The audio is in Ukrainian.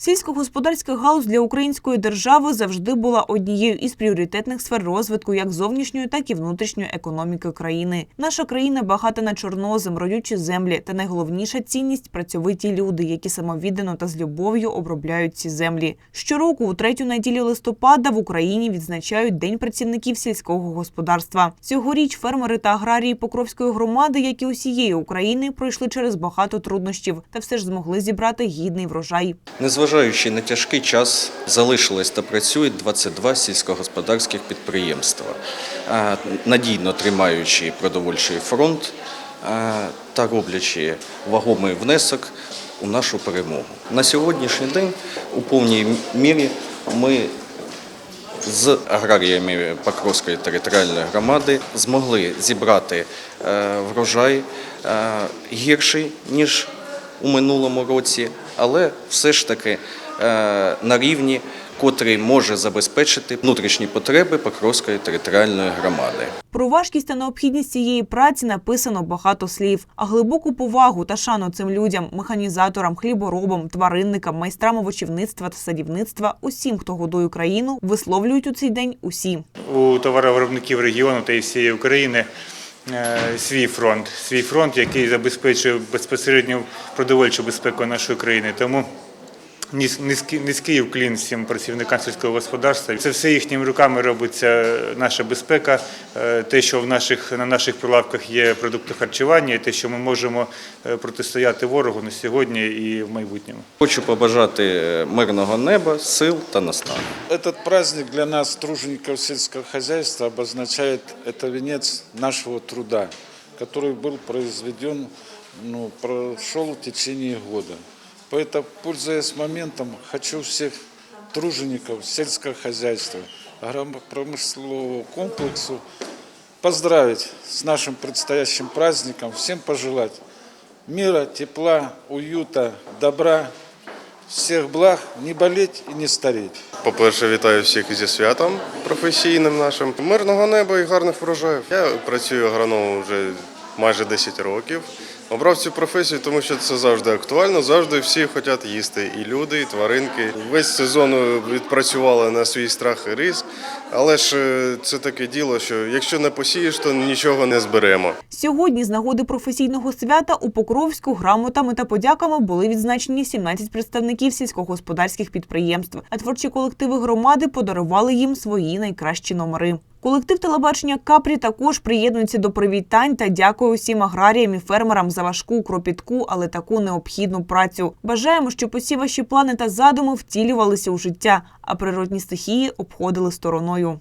Сільськогосподарська галузь для української держави завжди була однією із пріоритетних сфер розвитку як зовнішньої, так і внутрішньої економіки країни. Наша країна багата на чорнозем, родючі землі та найголовніша цінність працьовиті люди, які самовіддано та з любов'ю обробляють ці землі. Щороку, у третю неділю листопада, в Україні відзначають День працівників сільського господарства. Цьогоріч фермери та аграрії Покровської громади, як і усієї України, пройшли через багато труднощів та все ж змогли зібрати гідний врожай. Незважаючи на тяжкий час, залишилось та працюють 22 сільськогосподарських підприємства, надійно тримаючи продовольчий фронт та роблячи вагомий внесок у нашу перемогу. На сьогоднішній день у повній мірі ми з аграріями Покровської територіальної громади змогли зібрати е, врожай е, гірший, ніж у минулому році, але все ж таки е, на рівні, котрий може забезпечити внутрішні потреби Покровської територіальної громади. Про важкість та необхідність цієї праці написано багато слів, а глибоку повагу та шану цим людям, механізаторам, хліборобам, тваринникам, майстрам овочівництва та садівництва, усім, хто годує країну, висловлюють у цей день усі. у товаровиробників регіону та й всієї України свій фронт, свій фронт, який забезпечує безпосередньо продовольчу безпеку нашої країни. Тому низький, низький уклін всім працівникам сільського господарства. Це все їхніми руками робиться наша безпека, е, те, що в наших, на наших прилавках є продукти харчування, і те, що ми можемо е, протистояти ворогу на сьогодні і в майбутньому. Хочу побажати е, мирного неба, сил та наснаги. Этот праздник для нас, тружеников сельского хозяйства, обозначает это венец нашего труда, который был произведен, ну, прошел в течение года. Поэтому, пользуясь моментом, хочу всех тружеников сельского хозяйства, агропромыслового комплексу поздравить с нашим предстоящим праздником, всем пожелать мира, тепла, уюта, добра, всех благ, не болеть и не стареть. По-перше, вітаю всіх зі святом професійним нашим. Мирного неба і гарних врожаїв. Я працюю агрономом вже майже 10 років. Обрав цю професію, тому що це завжди актуально, завжди всі хочуть їсти. І люди, і тваринки. Весь сезон відпрацювали на свій страх і ризик. Але ж е, це таке діло, що якщо не посієш, то нічого не зберемо. Сьогодні з нагоди професійного свята у Покровську грамотами та подяками були відзначені 17 представників сільськогосподарських підприємств, а творчі колективи громади подарували їм свої найкращі номери. Колектив телебачення Капрі також приєднується до привітань та дякує усім аграріям і фермерам за важку, кропітку, але таку необхідну працю. Бажаємо, щоб усі ваші плани та задуми втілювалися у життя, а природні стихії обходили стороною.